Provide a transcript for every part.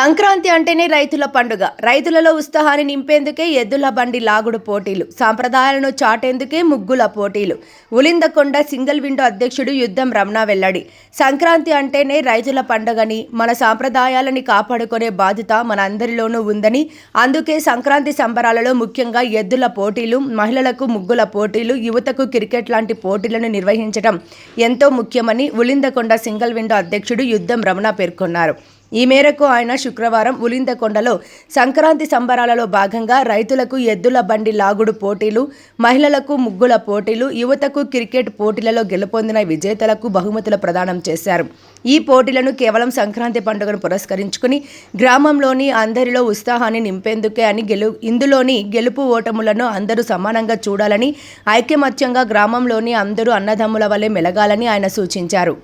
సంక్రాంతి అంటేనే రైతుల పండుగ. రైతులలో ఉత్సాహాన్ని నింపేందుకే ఎద్దుల బండి లాగుడు పోటీలు. సాంప్రదాయాలను చాటేందుకే ముగ్గుల పోటీలు. ఉలిందకొండ సింగిల్ విండో అధ్యక్షుడు యుద్ధం రమణ వెల్లడి. సంక్రాంతి అంటేనే రైతుల పండుగని మన సాంప్రదాయాలని కాపాడుకునే బాధ్యత మన అందరిలోనూ ఉందని అందుకే సంక్రాంతి సంబరాలలో ముఖ్యంగా ఎద్దుల పోటీలు మహిళలకు ముగ్గుల పోటీలు యువతకు క్రికెట్ లాంటి పోటీలను నిర్వహించడం ఎంతో ముఖ్యమని ఉలిందకొండ సింగిల్ విండో అధ్యక్షుడు యుద్ధం రమణ పేర్కొన్నారు. ఈ మేరకు ఆయన శుక్రవారం ఉలిందకొండలో సంక్రాంతి సంబరాలలో భాగంగా రైతులకు ఎద్దుల బండి లాగుడు పోటీలు మహిళలకు ముగ్గుల పోటీలు యువతకు క్రికెట్ పోటీలలో గెలుపొందిన విజేతలకు బహుమతులు ప్రదానం చేశారు. ఈ పోటీలను కేవలం సంక్రాంతి పండుగను పురస్కరించుకుని గ్రామంలోని అందరిలో ఉత్సాహాన్ని నింపేందుకే అని గెలు ఇందులోని గెలుపు ఓటములను అందరూ సమానంగా చూడాలని ఐక్యమత్యంగా గ్రామంలోని అందరూ అన్నదమ్ముల వలె మెలగాలని ఆయన సూచించారు.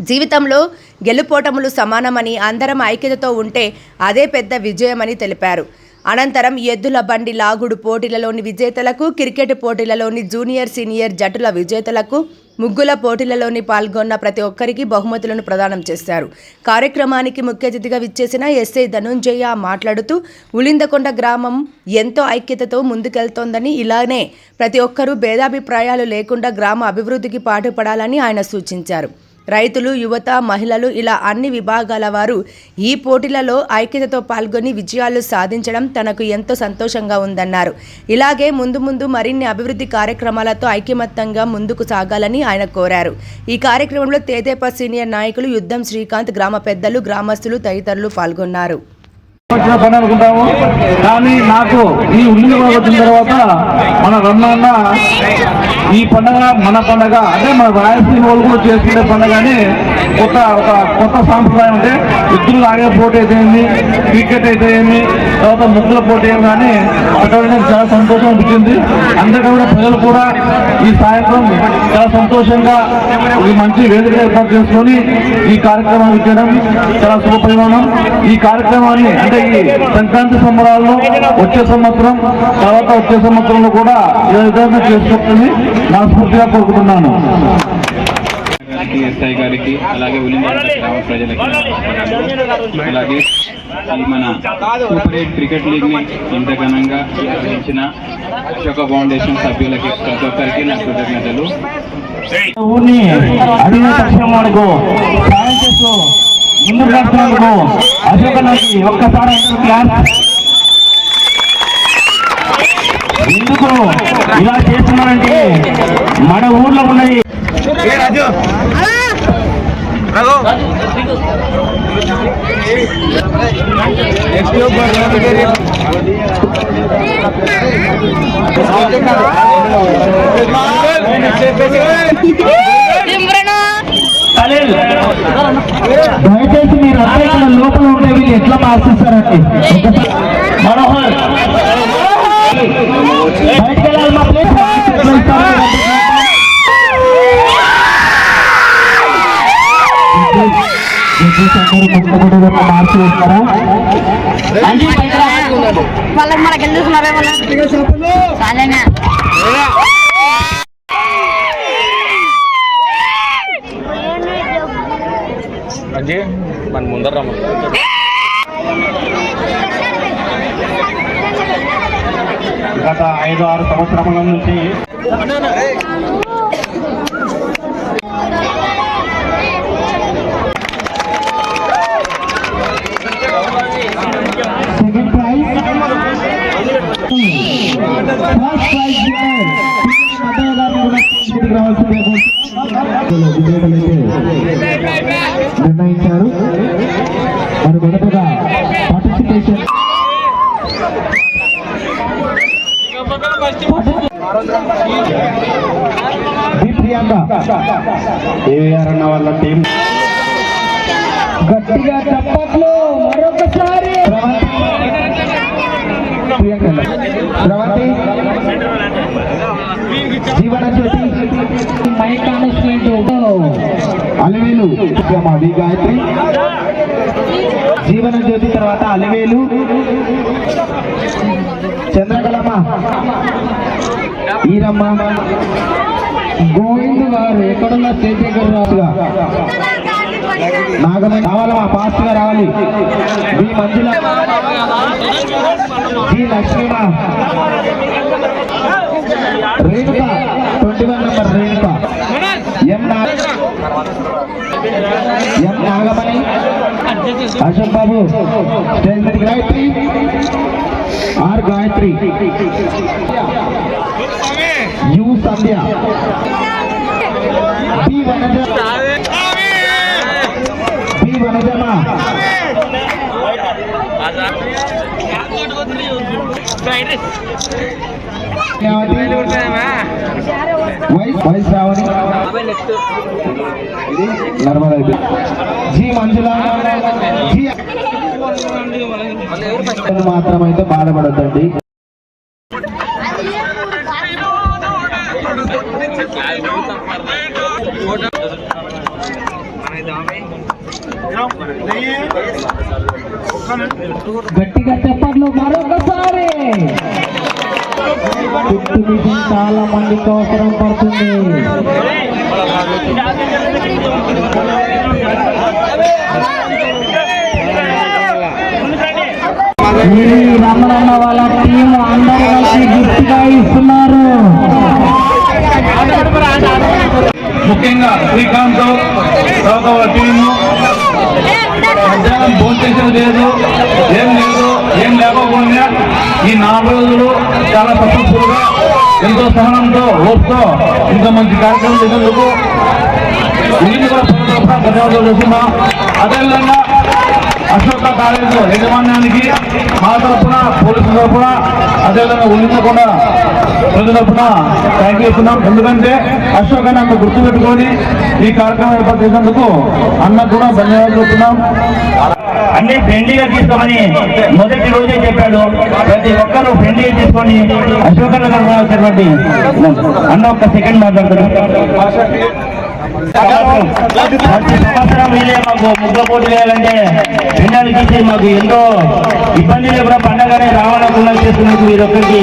జీవితంలో గెలుపోటములు సమానమని అందరం ఐక్యతతో ఉంటే అదే పెద్ద విజయమని తెలిపారు. అనంతరం ఎద్దుల బండి లాగుడు పోటీలలోని విజేతలకు క్రికెట్ పోటీలలోని జూనియర్ సీనియర్ జట్టుల విజేతలకు ముగ్గుల పోటీలలోని పాల్గొన్న ప్రతి ఒక్కరికి బహుమతులను ప్రదానం చేశారు. కార్యక్రమానికి ముఖ్య అతిథిగా విచ్చేసిన ఎస్ఐ ధనుంజయ మాట్లాడుతూ ఉలిందకొండ గ్రామం ఎంతో ఐక్యతతో ముందుకెళ్తోందని ఇలానే ప్రతి ఒక్కరూ భేదాభిప్రాయాలు లేకుండా గ్రామ అభివృద్ధికి పాటుపడాలని ఆయన సూచించారు. రైతులు యువత మహిళలు ఇలా అన్ని విభాగాల వారు ఈ పోటీలలో ఐక్యతతో పాల్గొని విజయాలు సాధించడం తనకు ఎంతో సంతోషంగా ఉందన్నారు. ఇలాగే ముందు ముందు మరిన్ని అభివృద్ధి కార్యక్రమాలతో ఐక్యమత్తంగా ముందుకు సాగాలని ఆయన కోరారు. ఈ కార్యక్రమంలో తేదేపా సీనియర్ నాయకులు యుద్ధం శ్రీకాంత్ గ్రామ పెద్దలు గ్రామస్తులు తదితరులు పాల్గొన్నారు. వచ్చిన పని అనుకుంటాము. కానీ నాకు ఈ ఉల్లి వచ్చిన తర్వాత మన రమణ ఈ పండగ మన పండగ అంటే మన రాయలసీమ వాళ్ళు కూడా చేసుకునే పండగని కొత్త ఒక కొత్త సాంప్రదాయం అంటే ఎద్దులు లాగే పోటీ అయితే ఏంది క్రికెట్ అయితే ఏంది తర్వాత ముగ్గుల పోటీ ఏమి కానీ అటువంటి చాలా సంతోషం అనిపించింది. అందరికీ కూడా ప్రజలు కూడా ఈ సాయంత్రం చాలా సంతోషంగా ఈ మంచి వేదిక ఏర్పాటు చేసుకొని ఈ కార్యక్రమాన్ని చేయడం చాలా శుభపరిమాణం ఈ కార్యక్రమాన్ని అంటే ఈ సంక్రాంతి సంబరాల్లో వచ్చే సంవత్సరం తర్వాత వచ్చే సంవత్సరంలో కూడా ఏ విధంగా చేసుకోవాలని మనస్ఫూర్తిగా కోరుకుంటున్నాను. గారికి ఎస్ఐ గారికి అలాగే ఉలింగడ గ్రామ ప్రజలకి అలాగే ఈ మన సూపర్ ఎయిట్ క్రికెట్ లీగ్ని ఇంత ఘనంగా నిర్వహించిన అశోక ఫౌండేషన్ సభ్యులకి ప్రతి ఒక్కరికి నా కృతజ్ఞతలు. ఊరిని అడిగిన తక్షణం మనకు సాయం చేస్తూ ముందుకు నడుస్తున్నందుకు అశోక ఒక్కసారి క్లాస్ ఎందుకు ఇలా చేస్తున్నారంటే మన ఊర్లో ఉన్నది అనిల్, దయచేసి మీరు అందరూ ఇక్కడ లోపల ఉంటే వీళ్ళు ఎట్లా మార్చిస్తారండి ఒకసారి మనోహర్ వాళ్ళకి మనకి మన ముందర రమ్మ గత ఐదు ఆరు సంవత్సరముల నుంచి నిర్ణయించారు. మరి మొదటగా పార్టిసిపేషన్ ఏవిఆర్ అన్న వాళ్ళ టీం గట్టిగా చప్పట్లు మరొకసారి ప్రియాంక స్రవంతి జీవన జ్యోతి మైక్ అలివేలు. వి గాయత్రి జీవన జ్యోతి తర్వాత అలివేలు. చంద్రకళమ్మ ఈరమ్మ గోవింద్ గారు ఎక్కడున్న స్టేజ్ దగ్గర రాదుగా నాగమణి. రావాలమ్మా ఫాస్ట్గా రావాలి. B Manjula Lakshmi Renuka twenty one number Renuka M M Nagamani Ashok Babu stage Gayatri R Gayatri U Sandhya B Vanaja G మంజుల జి మాత్రమైతే బాధపడద్దండి గట్టిగా చెప్పట్లు మరొకసారి. కుట్టు మిషన్ చాలా మందికి అవసరం పడుతుంది. ఈ రమణన్న వాళ్ళ టీం అందరూ కలిసి గుర్తుగా ఇస్తున్నారు. ముఖ్యంగా శ్రీకాంత్ టీము మధ్యాహ్నం భోజనం లేదు. ఏం లేదు ఏం లేకపోయినా ఈ నాలుగు రోజులు చాలా సక్సెస్ఫుల్గా ఎంతో సహనంతో ఓపుతో ఇంత మంచి కార్యక్రమం చేసేందుకు వీళ్ళు కూడా ధన్యవాదాలు చేస్తున్నాం అదేవిధంగా అశోక కాలేజ్ యజమాన్యానికి మా తరఫున పోలీసుల తరఫున అదేవిధంగా ఉండించకుండా ప్రజల తరఫున థ్యాంక్ చేస్తున్నాం ఎందుకంటే అశోక్ అని అన్న గుర్తుపెట్టుకొని ఈ కార్యక్రమం ఏర్పాటు చేసినందుకు అన్న కూడా ధన్యవాదాలు చెప్తున్నాం. అన్ని ఫ్రెండ్లీగా తీసుకోమని మొదటి రోజే చెప్పాడు. ప్రతి ఒక్కరూ ఫ్రెండ్లీగా తీసుకొని అశోక నగర్ వచ్చినటువంటి అన్న ఒక్క సెకండ్ మాట్లాడుతున్నాం. సంవత్సరం వీళ్ళే మాకు ముగ్గుల పోటీ చేయాలంటే పిల్లలు తీసి మాకు ఎంతో ఇబ్బంది లేకుండా పండగనే రావణకుండా చేస్తున్నందుకు మీరు ఒక్కరికి